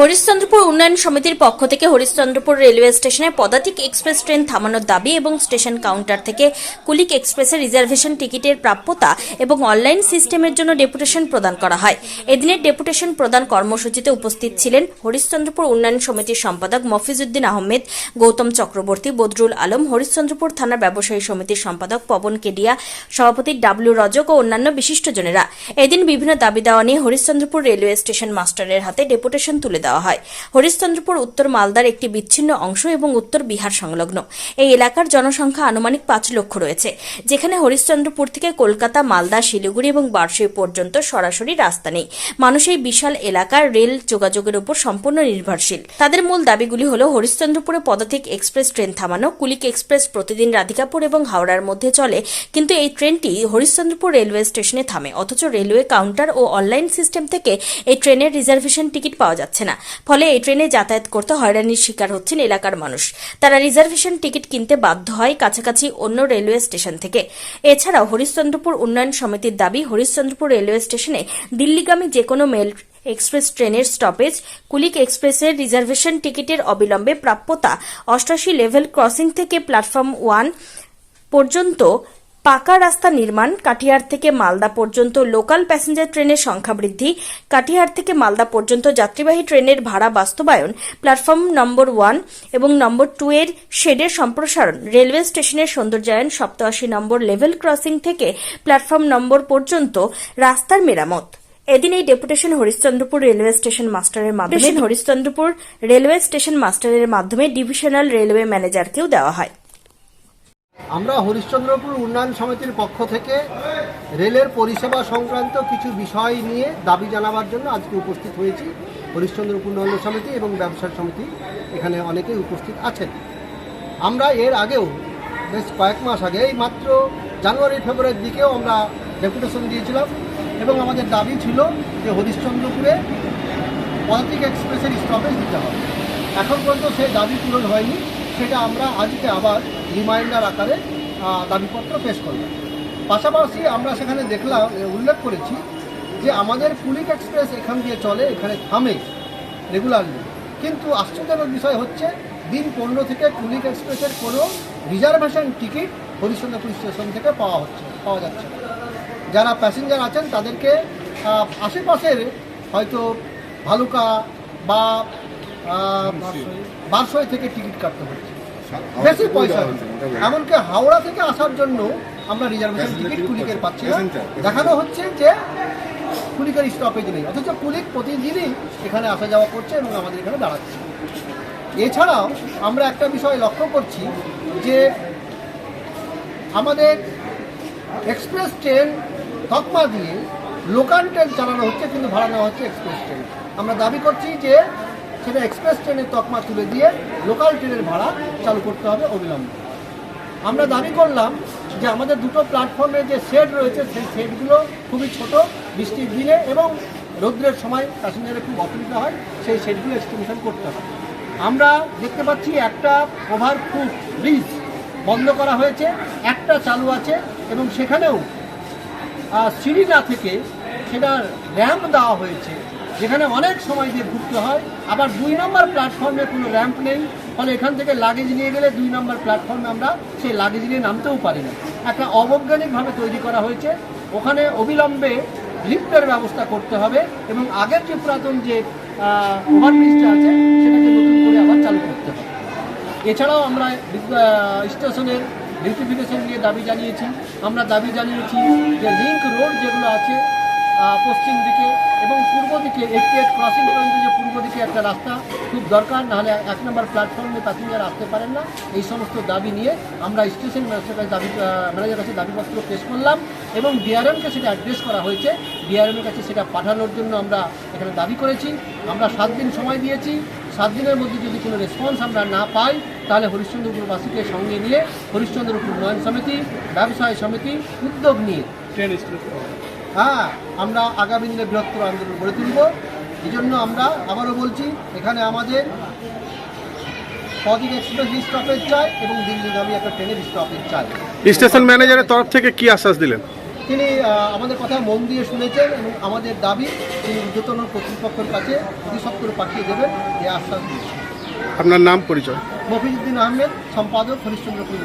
হরিশ্চন্দ্রপুর উন্নয়ন সমিতির পক্ষ থেকে হরিশ্চন্দ্রপুর রেলওয়ে স্টেশনে পদাতিক এক্সপ্রেস ট্রেন থামানোর দাবি এবং স্টেশন কাউন্টার থেকে কুলিক এক্সপ্রেসের রিজার্ভেশন টিকিটের প্রাপ্যতা এবং অনলাইন সিস্টেমের জন্য ডেপুটেশন প্রদান করা হয়। এদিনের ডেপুটেশন প্রদান কর্মসূচিতে উপস্থিত ছিলেন হরিশ্চন্দ্রপুর উন্নয়ন সমিতির সম্পাদক মফিজউদ্দিন আহমেদ, গৌতম চক্রবর্তী, বদরুল আলম, হরিশ্চন্দ্রপুর থানা ব্যবসায়ী সমিতির সম্পাদক পবন কেডিয়া, সভাপতি ডাব্লিউ রজক ও অন্যান্য বিশিষ্টজনেরা। এদিন বিভিন্ন দাবি দেওয়া নিয়ে হরিশ্চন্দ্রপুর রেলওয়ে স্টেশন মাস্টারের হাতে ডেপুটেশন তুলে দেওয়া হয়। হরিশ্চন্দ্রপুর উত্তর মালদার একটি বিচ্ছিন্ন অংশ এবং উত্তর বিহার সংলগ্ন। এই এলাকার জনসংখ্যা আনুমানিক পাঁচ লক্ষ রয়েছে, যেখানে হরিশ্চন্দ্রপুর থেকে কলকাতা, মালদা, শিলিগুড়ি এবং বার্ষিক পর্যন্ত সরাসরি রাস্তা নেই। মানুষ এই বিশাল এলাকার রেল যোগাযোগের উপর সম্পূর্ণ নির্ভরশীল। তাদের মূল দাবিগুলি হল হরিশ্চন্দ্রপুরে পদাতিক এক্সপ্রেস ট্রেন থামানো, কুলিক এক্সপ্রেস প্রতিদিন রাধিকাপুর এবং হাওড়ার মধ্যে চলে, কিন্তু এই ট্রেনটি হরিশ্চন্দ্রপুর রেলওয়ে স্টেশনে থামে, অথচ রেলওয়ে কাউন্টার ও অনলাইন সিস্টেম থেকে এই ট্রেনের রিজার্ভেশন টিকিট পাওয়া যাচ্ছে না। ফলে এই ট্রেনে যাতায়াত করতে হয়রানির শিকার হচ্ছেন এলাকার মানুষ। তারা রিজার্ভেশন টিকিট কিনতে বাধ্য হয় কাছাকাছি অন্য রেলওয়ে স্টেশন থেকে। এছাড়াও হরিশ্চন্দ্রপুর উন্নয়ন সমিতির দাবি, হরিশ্চন্দ্রপুর রেলওয়ে স্টেশনে দিল্লিগামী যে কোনো মেল এক্সপ্রেস ট্রেনের স্টপেজ, কুলিক এক্সপ্রেসের রিজার্ভেশন টিকিটের অবিলম্বে প্রাপ্যতা অষ্টাশি লেভেল ক্রসিং থেকে প্ল্যাটফর্ম ওয়ান পর্যন্ত পাকা রাস্তা নির্মাণ কাটিহার থেকে মালদা পর্যন্ত লোকাল প্যাসেঞ্জার ট্রেনের সংখ্যা বৃদ্ধি কাটিহার থেকে মালদা পর্যন্ত যাত্রীবাহী ট্রেনের ভাড়া বাস্তবায়ন প্ল্যাটফর্ম নম্বর ওয়ান এবং নম্বর টু এর শেডের সম্প্রসারণ রেলওয়ে স্টেশনের সৌন্দর্যায়ন সপ্তআশি নম্বর লেভেল ক্রসিং থেকে প্ল্যাটফর্ম নম্বর পর্যন্ত রাস্তার মেরামত। এদিন এই ডেপুটেশন হরিশ্চন্দ্রপুর রেলওয়ে স্টেশন মাস্টারের মাধ্যমে হরিশ্চন্দ্রপুর রেলওয়ে স্টেশন মাস্টারের মাধ্যমে ডিভিশনাল রেলওয়ে ম্যানেজারকেও দেওয়া হয়। আমরা হরিশ্চন্দ্রপুর উন্নয়ন সমিতির পক্ষ থেকে রেলের পরিষেবা সংক্রান্ত কিছু বিষয় নিয়ে দাবি জানাবার জন্য আজকে উপস্থিত হয়েছি। হরিশ্চন্দ্রপুর উন্নয়ন সমিতি এবং ব্যবসার সমিতি এখানে অনেকেই উপস্থিত আছেন। আমরা এর আগেও, বেশ কয়েক মাস আগে এই মাত্র জানুয়ারি, ফেব্রুয়ারির দিকেও আমরা ডেপুটেশন দিয়েছিলাম এবং আমাদের দাবি ছিল যে হরিশ্চন্দ্রপুরে পদাতিক এক্সপ্রেসের স্টপেজ দিতে হবে। এখন পর্যন্ত সেই দাবি পূরণ হয়নি। সেটা আমরা আজকে আবার রিমাইন্ডার আকারে দাবিপত্র পেশ করলাম পাশাপাশি আমরা সেখানে দেখলাম উল্লেখ করেছি যে আমাদের পুলিক এক্সপ্রেস এখান দিয়ে চলে, এখানে থামে রেগুলারলি। কিন্তু আশ্চর্যজনক বিষয় হচ্ছে, দিন পনেরো থেকে পুলিক এক্সপ্রেসের কোনো রিজার্ভেশন টিকিট হরিশ্চন্দ্রপুর স্টেশন থেকে পাওয়া হচ্ছে, পাওয়া যাচ্ছে যারা প্যাসেঞ্জার আছেন, তাদেরকে আশেপাশের হয়তো ভালুকা বা আহ, থেকে টিকিট কাটতে হচ্ছে বেশি পয়সা এমনকি হাওড়া থেকে আসার জন্য আমরা রিজার্ভেশন টিকিট কুলিকের পাচ্ছি। না। দেখানো হচ্ছে যে কুলিকের স্টপেজ নেই। অথচ কুলিক প্রতিদিনই এখানে আসা যাওয়া করছে এবং আমাদের এখানে দাঁড়াচ্ছে। এছাড়াও আমরা একটা বিষয় লক্ষ্য করছি যে আমাদের এক্সপ্রেস ট্রেন তকমা দিয়ে লোকাল ট্রেন চালানো হচ্ছে কিন্তু ভাড়া নেওয়া হচ্ছে এক্সপ্রেস ট্রেন আমরা দাবি করছি যে সেটা এক্সপ্রেস ট্রেনের তকমা তুলে দিয়ে লোকাল ট্রেনের ভাড়া চালু করতে হবে অবিলম্বে। আমরা দাবি করলাম যে আমাদের দুটো প্ল্যাটফর্মে যে শেড রয়েছে, সেই শেডগুলো খুবই ছোট বৃষ্টির দিনে এবং রৌদ্রের সময় প্যাসেঞ্জারের খুব অসুবিধা হয়, সেই শেডগুলো এক্সটেনশন করতে হবে। আমরা দেখতে পাচ্ছি একটা ওভারফুট ব্রিজ বন্ধ করা হয়েছে, একটা চালু আছে এবং সেখানেও সিঁড়ি না থেকে সেটার র্যাম্প দেওয়া হয়েছে। যেখানে অনেক সময় দিয়ে ঘুরতে হয়। আবার দুই নম্বর প্ল্যাটফর্মে কোনো র্যাম্প নেই। ফলে এখান থেকে লাগেজ নিয়ে গেলে দুই নম্বর প্ল্যাটফর্মে আমরা সেই লাগেজ নিয়ে নামতেও পারি না। একটা অবৈজ্ঞানিকভাবে তৈরি করা হয়েছে। ওখানে অবিলম্বে লিফটের ব্যবস্থা করতে হবে এবং আগের যে পুরাতন যে ওভারব্রিজটা আছে, সেটাকে নতুন করে আবার চালু করতে হবে। এছাড়াও আমরা স্টেশনের বিউটিফিকেশন নিয়ে দাবি জানিয়েছি। আমরা দাবি জানিয়েছি যে লিঙ্ক রোড যেগুলো আছে পশ্চিম দিকে এবং পূর্ব দিকে এইটি এইট ক্রসিং পর্যন্ত যে পূর্ব দিকে একটা রাস্তা, খুব দরকার, নাহলে এক নম্বর প্ল্যাটফর্মে প্যাসেঞ্জার আসতে পারেন না। এই সমস্ত দাবি নিয়ে আমরা স্টেশন ম্যানেজারের কাছে দাবি ম্যানেজারের কাছে দাবিপত্র পেশ করলাম এবং ডিআরএমকে সেটা অ্যাড্রেস করা হয়েছে। ডিআরএমের কাছে সেটা পাঠানোর জন্য আমরা এখানে দাবি করেছি। আমরা সাত দিন সময় দিয়েছি। সাত দিনের মধ্যে যদি কোনো রেসপন্স আমরা না পাই, তাহলে হরিশ্চন্দ্রপুরবাসীকে সঙ্গে নিয়ে হরিশ্চন্দ্রপুর উন্নয়ন সমিতি, ব্যবসায় সমিতি, উদ্যোগ নিয়ে। হ্যাঁ আমরা আগামী দিনে বৃহত্তর আন্দোলন গড়ে তুলব। এই জন্য আমরা আবারও বলছি এখানে আমাদের পদিক এক্সপ্রেস স্টপেজ চাই এবং দিল্লিগামী একটা ট্রেনের স্টপেজ চাই। স্টেশন ম্যানেজারের তরফ থেকে কি আশ্বাস দিলেন? তিনি আমাদের কথা মন দিয়ে শুনেছেন এবং আমাদের দাবি তিনি ঊর্ধ্বতন কর্তৃপক্ষের কাছে অধিসত্তর পাঠিয়ে দেবেন এই আশ্বাস দিয়েছেন। আপনার নাম পরিচয়? মফিজুদ্দিন আহমেদ সম্পাদক হরিশ্চন্দ্রপুর